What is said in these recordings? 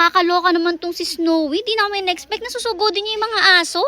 Nakakaloka naman tong si Snowy. Di namin na-expect na susugodin niya yung mga aso.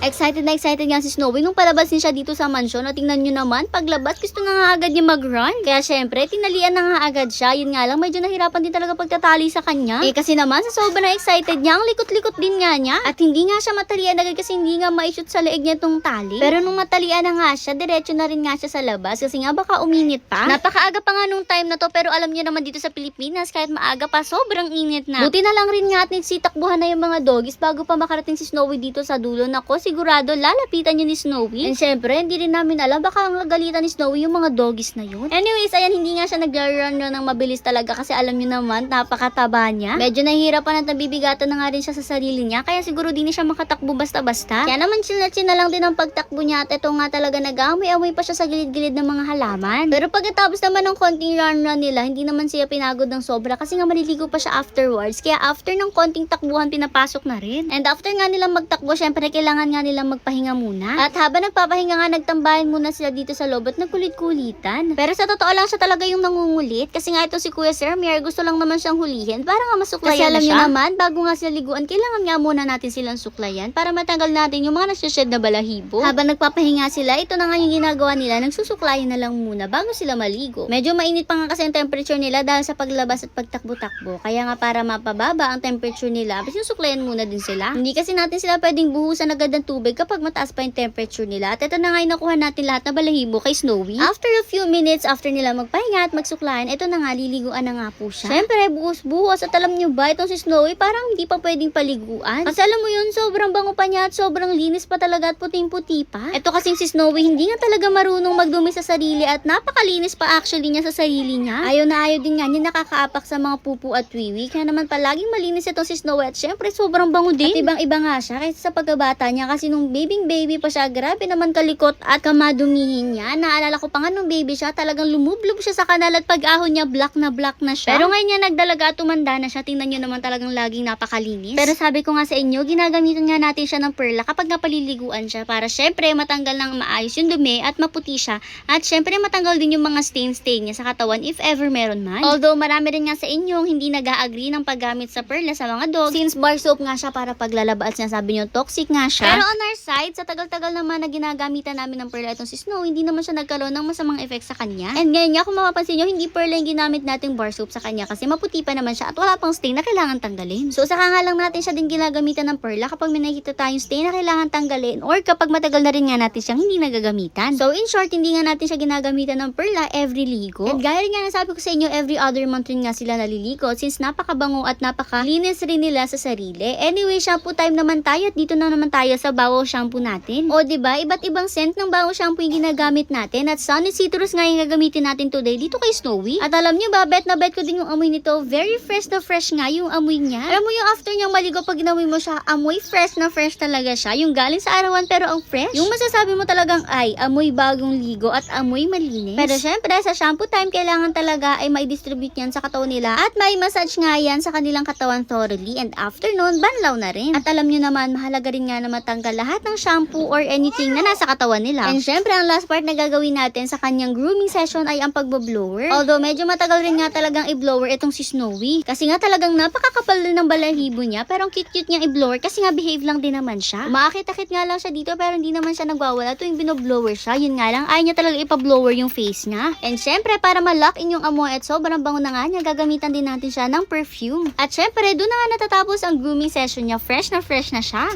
Excited na excited nga si Snowy nung palabas din siya dito sa mansyon. At tingnan nyo naman, paglabas gusto nga nga agad niya mag-run. Kaya syempre, tinalian na nga agad siya. Yun nga lang, medyo nahirapan din talaga pagtatali sa kanya. Eh kasi naman, sa sobrang excited niya, ang likot-likot din nga niya. At hindi nga siya matalian agad kasi hindi nga ma-shoot sa leeg niya tong tali. Pero nung matalian na nga siya, diretso na rin nga siya sa labas kasi nga baka uminit pa. Napakaaga pa nga nung time na to pero alam niyo naman dito sa Pilipinas kahit maaga pa sobrang init na. Buti na lang rin nga at nagsitakbuhan na yung mga doggies bago pa makarating si Snowy dito sa dulo. Nako, sigurado lalapitan niya ni Snowy. And syempre, hindi rin namin alam baka ang galitan ni Snowy yung mga doggies na yun. Anyways, ayan, hindi nga siya nag-run run ng mabilis talaga kasi alam niyo naman, napakataba niya. Medyo nahihirapan at nabibigatan na nga rin siya sa sarili niya kaya siguro di na siya makatakbo basta-basta. Kaya naman china lang din ang pagtakbo niya at ito nga talaga nag-amoy-amoy pa siya sa gilid-gilid ng mga halaman. Pero pagkatapos naman ng konting run-run nila, hindi naman siya pinagod ng sobra kasi nga maliligo pa siya afterwards. Kaya after ng konting takbuhan, pinapasok na rin. And after nga nilang magtakbo, syempre kailangan nga nilang magpahinga muna. At habang nagpapahinga nga, nagtambayan muna sila dito sa loob at nagkulit-kulitan. Pero sa totoo lang siya talaga yung nangungulit kasi nga ito si Kuya Sir Mier, gusto lang naman siyang hulihin para nga masuklayan Kasi alam niyo naman, bago nga sila liguan, kailangan nga muna natin silang suklayan para matanggal natin yung mga nasyashed na balahibo. Habang nagpapahinga sila, ito na nga yung ginagawa nila, nagsusuklayan na lang muna bago sila maligo. Medyo mainit pa nga kasi ang temperature nila dahil sa paglabas at pagtakbo-takbo. Kaya nga para mapababa ang temperature nila, sinusuklayan muna din sila. Hindi kasi natin sila pwedeng buhusan agad ng tubig kapag mataas pa yung temperature nila. At ito na nga yung nakuha natin lahat na balahibo kay Snowy. After a few minutes, after nila magpahinga at magsuklayan, ito na nga, liliguan na nga po siya. Siyempre, buhos-buhos. At alam nyo ba, itong si Snowy parang hindi pa pwedeng paliguan. Kasi alam mo yun, sobrang bango pa niya at sobrang linis pa talaga at puting-puti pa. Ito kasing si Snowy, hindi nga talaga marunong magdumi sa sarili at napakalinis pa actually niya sa sarili niya. Ayaw na ayaw din nga niya nakakaapak sa mga pupu at wiwi. Kaya naman palaging malinis itong si Snowy at syempre sobrang bango din. At ibang-iba nga siya kaysa sa pagkabata niya kasi nung babing baby pa siya, grabe naman kalikot at kamadumihin niya. Naalala ko pa nga nung baby siya, talagang lumublob siya sa kanal at pag-ahon niya, black na black na siya. Pero ngayon niya nagdalaga at tumanda na siya, tingnan niyo naman talagang laging napakalinis. Pero sabi ko nga sa inyo, ginagamitan nga natin siya ng perla kapag napaliliguan siya para syempre matanggal ng maayos yung dumi at maputi siya. At syempre matanggal din yung mga stain-stain niya sa katawan if ever meron man. Although marami rin nga sa inyong hindi nag-agree ng paggamit sa perla sa mga dogs since bar soap nga siya para paglalaba at sinasabi niyo toxic nga siya. Pero on our side, sa tagal-tagal naman na ginagamitan namin ng perla itong si Snow, hindi naman siya nagkaroon ng masamang effect sa kanya. And ngayon nga, kung mapapansin nyo, hindi perla yung ginamit nating bar soap sa kanya kasi maputi pa naman siya at wala pang stain na kailangan tanggalin. So, saka nga lang natin siya din ginagamitan ng perla kapag may nakikita tayong stain na kailangan tanggalin or kapag matagal na rin nga natin siyang hindi nagagamitan. So, in short, hindi nga natin siya ginagamitan ng perla every ligo. And gaya nga nasabi ko sa inyo, every other month rin nga sila naliligo since napakabango at napakalinis rin nila sa sarili. Anyway, shampoo time naman tayo at dito na naman tayo sa bawo shampoo natin. O, ba Iba't ibang scent ng bawo shampoo yung ginagamit natin at Sunny Citrus nga yung gagamitin natin today dito kay Snowy. At alam niyo ba, bet na bet ko din yung amoy nito. Very fresh na fresh nga yung amoy niya. Alam mo yung after niyang maligo pag ginamoy mo siya, amoy fresh na fresh talaga siya. Yung galing sa arawan pero ang fresh. Yung masasabi mo talagang ay amoy bagong ligo at amoy malinis. Pero syempre sa shampoo time kailangan talaga ay may distribute yan sa katawan nila at may massage nga yan sa kanilang katawan thoroughly and after nun, banlaw na rin. At alam niyo naman, mahalaga rin nga na matanggal lahat ng shampoo or anything na nasa katawan nila. And syempre, ang last part na gagawin natin sa kanyang grooming session ay ang pagbo-blower. Although medyo matagal rin nga talagang i-blower itong si Snowy. Kasi nga talagang napakakapal ng balahibo niya pero ang cute-cute niya i-blower kasi nga behave lang din naman siya. Umakit-akit nga lang siya dito pero hindi naman siya nagwawala tuwing binoblower siya. Yun nga lang, ayaw niya talaga ipa-blower yung face niya. And syempre, para ma-lock in yung amoy at sobrang bango na nga niya, gagamitan din natin siya ng perfume. At syempre, doon na nga natatapos ang grooming session niya. Fresh na fresh na siya.